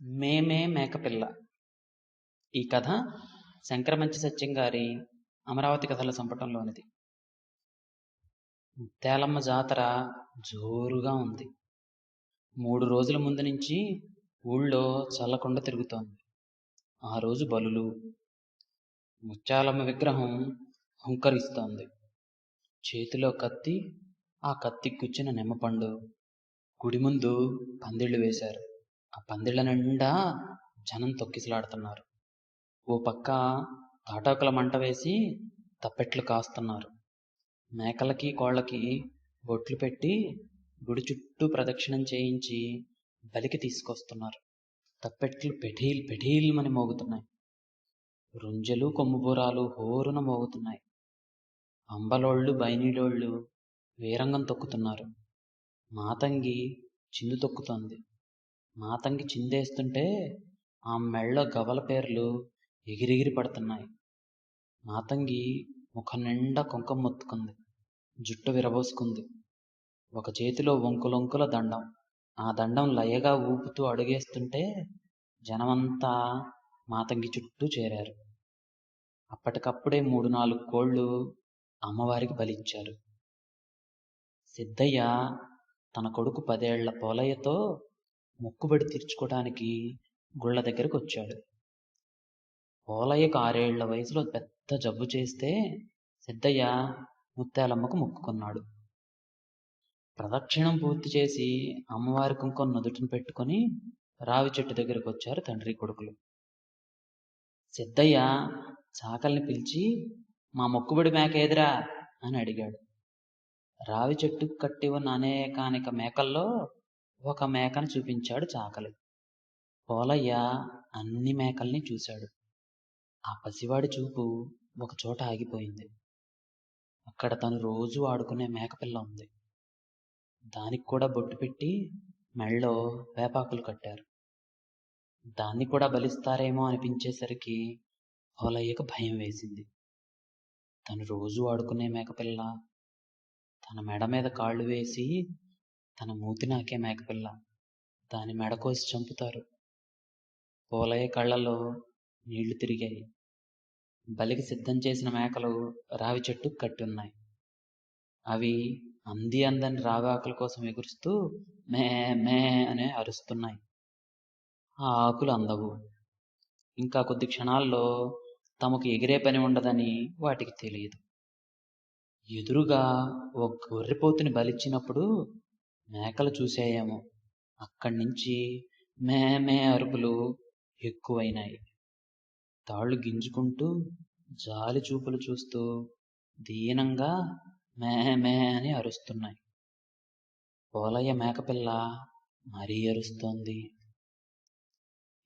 మేమే మేకపిల్ల. ఈ కథ శంకరమంచి సత్యం గారి అమరావతి కథల సంపుటంలోనిది ముత్యాలమ్మ జాతర జోరుగా ఉంది. మూడు రోజుల ముందు నుంచి ఊళ్ళో చల్లకుండా తిరుగుతోంది. ఆ రోజు బలులు ముత్యాలమ్మ విగ్రహం హుంకరిస్తోంది. చేతిలో కత్తి ఆ కత్తి గుచ్చిన నిమ్మపండు గుడి ముందు పందిళ్ళు వేశారు. ఆ పందిళ్ళ నిండా జనం తొక్కిసలాడుతున్నారు. ఓ పక్క తాటాకుల మంట వేసి తప్పెట్లు కాస్తున్నారు. మేకలకి కోళ్ళకి బొట్లు పెట్టి గుడి చుట్టూ ప్రదక్షిణం చేయించి బలికి తీసుకొస్తున్నారు. తప్పెట్లు పెఠీల్ పెఠీల్మని మోగుతున్నాయి. రుంజలు కొమ్ముబూరాలు హోరున మోగుతున్నాయి. అంబలోళ్ళు బైనీలోళ్ళు వీరంగం తొక్కుతున్నారు. మాతంగి చిందు తొక్కుతోంది. మాతంగి చిందేస్తుంటే ఆ మెళ్ళ గవల పేర్లు ఎగిరెగిరి పడుతున్నాయి. మాతంగి ముఖం నిండా కుంకం మొత్తుకుంది. జుట్టు విరబోసుకుంది. ఒక చేతిలో వంకులొంకుల దండం. ఆ దండం లయగా ఊపుతూ అడుగేస్తుంటే జనమంతా మాతంగి చుట్టూ చేరారు. అప్పటికప్పుడే మూడు నాలుగు కోళ్ళు అమ్మవారికి బలిచ్చారు. సిద్ధయ్య తన కొడుకు పదేళ్ళ పోలయ్యతో మొక్కుబడి తీర్చుకోవడానికి గుళ్ళ దగ్గరకు వచ్చాడు. పోలయ్యకు ఆరేళ్ళ వయసులో పెద్ద జబ్బు చేస్తే సిద్ధయ్య ముత్యాలమ్మకు మొక్కుకున్నాడు. ప్రదక్షిణం పూర్తి చేసి అమ్మవారి కుంకుమ నుదుటిని పెట్టుకొని రావి చెట్టు దగ్గరకు వచ్చారు తండ్రి కొడుకులు. సిద్ధయ్య చాకల్ని పిలిచి మా మొక్కుబడి మేక ఏదిరా అని అడిగాడు. రావి చెట్టుకు కట్టి ఉన్న అనేకానిక మేకల్లో ఒక మేకను చూపించాడు చాకలి. పోలయ్య అన్ని మేకల్ని చూశాడు. ఆ పసివాడి చూపు ఒక చోట ఆగిపోయింది. అక్కడ తను రోజు ఆడుకునే మేకపిల్ల ఉంది. దానికి కూడా బొట్టు పెట్టి మెళ్ళో వేపాకులు కట్టారు. దాన్ని కూడా బలిస్తారేమో అనిపించేసరికి పోలయ్యకు భయం వేసింది. తను రోజు ఆడుకునే మేకపిల్ల తన మెడ మీద కాళ్ళు వేసి తన మూతి నాకే మేకపిల్ల. దాని మెడ కోసి చంపుతారు. పోలయ్య కళ్ళలో నీళ్ళు తిరిగాయి. బలికి సిద్ధం చేసిన మేకలు రావి చెట్టు కట్టి ఉన్నాయి అవి అంది అందని రావి ఆకుల కోసం ఎగురుస్తూ మే మే అనే అరుస్తున్నాయి. ఆ ఆకులు అందవు. ఇంకా కొద్ది క్షణాల్లో తమకు ఎగిరే పని ఉండదని వాటికి తెలియదు. ఎదురుగా ఒక గొర్రెపోతుని బలిచ్చినప్పుడు మేకలు చూసేయాము. అక్కడి నుంచి మే మే అరుపులు ఎక్కువైనాయి. తాళ్ళు గింజుకుంటూ జాలి చూపులు చూస్తూ దీనంగా మే మే అని అరుస్తున్నాయి. పోలయ్య మేకపిల్ల మరీ అరుస్తోంది.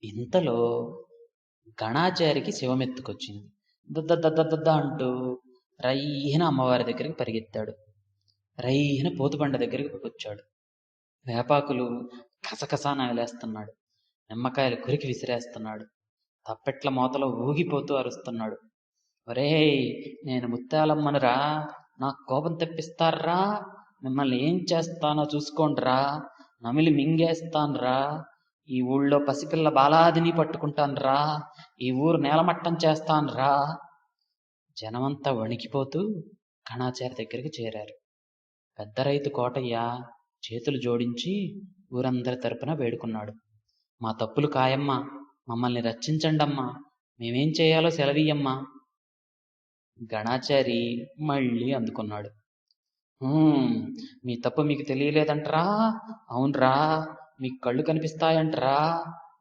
ఇంతలో గణాచారికి శివమెత్తుకొచ్చింది. దద్ద దద్ద దద్ద అంటూ రైహిన అమ్మవారి దగ్గరికి పరిగెత్తాడు. రైన పోతుబండ దగ్గరికి వచ్చాడు. వేపాకులు కసకసా నగలేస్తున్నాడు నిమ్మకాయలు కురికి విసిరేస్తున్నాడు. తప్పెట్ల మూతలో ఊగిపోతూ అరుస్తున్నాడు. ఒరేయ్ నేను ముత్యాలమ్మనురా. నా కోపం తెప్పిస్తారా మిమ్మల్ని ఏం చేస్తానో చూసుకోండిరా. నమిలి మింగేస్తాన్రా. ఈ ఊళ్ళో పసిపిల్ల బాలాదిని పట్టుకుంటాన్రా. ఈ ఊరు నేలమట్టం చేస్తాన్రా. జనమంతా వణికిపోతూ కణాచారి దగ్గరికి చేరారు. పెద్ద రైతు కోటయ్య చేతులు జోడించి ఊరందరి తరపున వేడుకున్నాడు. మా తప్పులు కాయమ్మా మమ్మల్ని రక్షించండమ్మా మేమేం చేయాలో సెలవీయమ్మా గణాచారి మళ్ళీ అందుకున్నాడు. మీ తప్పు మీకు తెలియలేదంటరా? అవునరా మీకు కళ్ళు కనిపిస్తాయంటరా?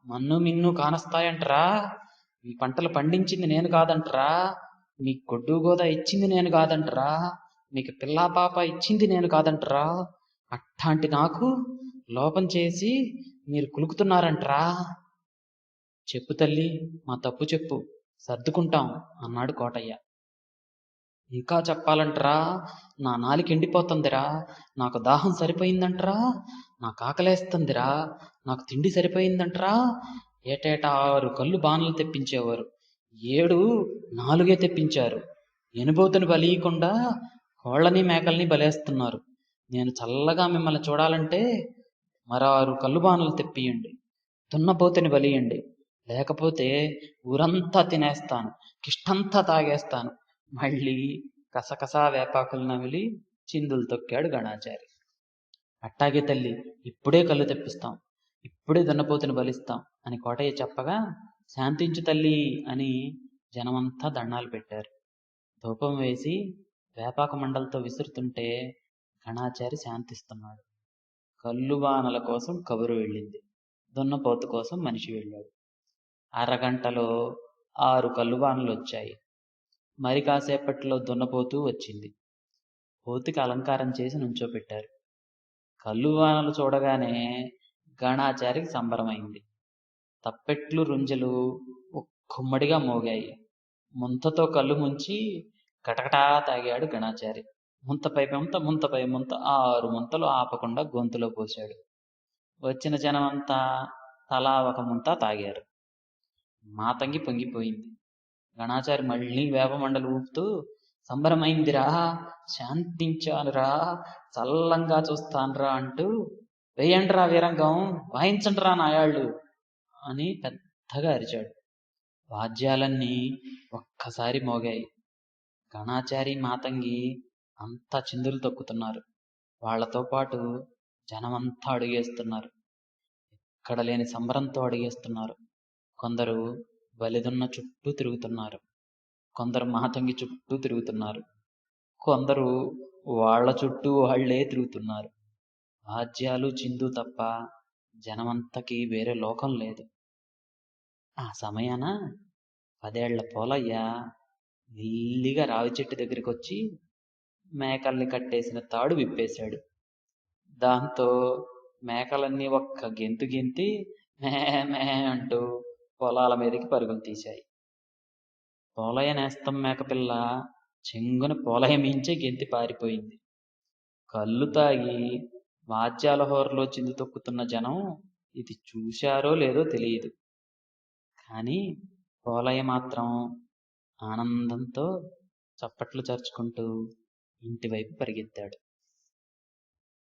మన్ను మిన్ను కానస్తాయంటరా? మీ పంటలు పండించింది నేను కాదంటరా? మీ కొడ్డు గోదా ఇచ్చింది నేను కాదంటరా? మీకు పిల్లా పాప ఇచ్చింది నేను కాదంటరా. అట్లాంటి నాకు లోపం చేసి మీరు కులుకుతున్నారంటరా. చెప్పు తల్లి మా తప్పు చెప్పు. సర్దుకుంటాం అన్నాడు కోటయ్య. ఇంకా చెప్పాలంటరా నా నాలికి ఎండిపోతుందిరా. నాకు దాహం సరిపోయిందంటరా. నాకు కాకలేస్తుందిరా నాకు తిండి సరిపోయిందంటరా. ఏటేటా ఆరు కళ్ళు బాణలు తెప్పించేవారు. ఏడు నాలుగే తెప్పించారు. ఎనుబోతుని బలియకుండా కోళ్ళని మేకల్ని బలేస్తున్నారు. నేను చల్లగా మిమ్మల్ని చూడాలంటే మరారు కళ్ళు బాణలు తెప్పియండి దున్నపోతుని బలియండి. లేకపోతే ఊరంతా తినేస్తాను కిష్టంతా తాగేస్తాను. మళ్ళీ కసకసా వేపాకులు నమిలి చిందులు తొక్కాడు గణాచారి. అట్టాగే తల్లి ఇప్పుడే కళ్ళు తెప్పిస్తాం ఇప్పుడే దున్నపోతుని బలిస్తాం అని కోటయ్య చెప్పగా శాంతించు తల్లి అని జనమంతా దండాలు పెట్టారు. ధూపం వేసి వేపాక మండలతో విసురుతుంటే గణాచారి శాంతిస్తున్నాడు. కళ్ళు వానల కోసం కబురు వెళ్ళింది. దున్నపోతు కోసం మనిషి వెళ్ళాడు. అరగంటలో ఆరు కల్లువానలు వచ్చాయి. మరి కాసేపట్లో దున్నపోతూ వచ్చింది. పోతుకి అలంకారం చేసి నుంచోపెట్టారు. కల్లువానలు చూడగానే గణాచారికి సంబరమైంది. తప్పెట్లు రుంజలు కుమ్మడిగా మోగాయి. ముంతతో కళ్ళు ముంచి కటకటా తాగాడు గణాచారి. ముంతపై ముంత ముంతపై ముంత ఆరు ముంతలు ఆపకుండా గొంతులో పోశాడు. వచ్చిన జనమంతా తలా ఒక ముంత తాగారు. మాతంగి పొంగిపోయింది. గణాచారి మళ్ళీ వేపమండలు ఊపుతూ సంబరమైందిరా శాంతించానురా చల్లంగా చూస్తానురా అంటూ వేయండిరా వీరంగం వాయించండిరా నాయాళ్ళు అని పెద్దగా అరిచాడు. వాద్యాలన్నీ ఒక్కసారి మోగాయి. గణాచారి మాతంగి అంతా చిందులు తొక్కుతున్నారు. వాళ్ళతో పాటు జనమంతా అడుగేస్తున్నారు. ఎక్కడ లేని సంబరంతో అడిగేస్తున్నారు. కొందరు బలిదున్న చుట్టూ తిరుగుతున్నారు. కొందరు మాతంగి చుట్టూ తిరుగుతున్నారు. కొందరు వాళ్ళ చుట్టూ వాళ్ళే తిరుగుతున్నారు. వాద్యాలు చిందు తప్ప జనమంతకి వేరే లోకం లేదు. ఆ సమయాన పదేళ్ళ పోలయ్య మెల్లిగా రావి చెట్టు దగ్గరికి వచ్చి మేకల్ని కట్టేసిన తాడు విప్పేశాడు. దాంతో మేకలన్నీ ఒక్క గెంతు గెంతి మే మే అంటూ పొలాల మీదకి పరుగులు తీశాయి. పోలయ్య నేస్తం మేకపిల్ల చెంగున పోలయ్య మించే గెంతి పారిపోయింది. కళ్ళు తాగి వాద్యాల హోరలో చిందు తొక్కుతున్న జనం ఇది చూశారో లేదో తెలియదు. కానీ పోలయ్య మాత్రం ఆనందంతో చప్పట్లు చరుచుకుంటూ ఇంటివైపు పరిగెత్తాడు.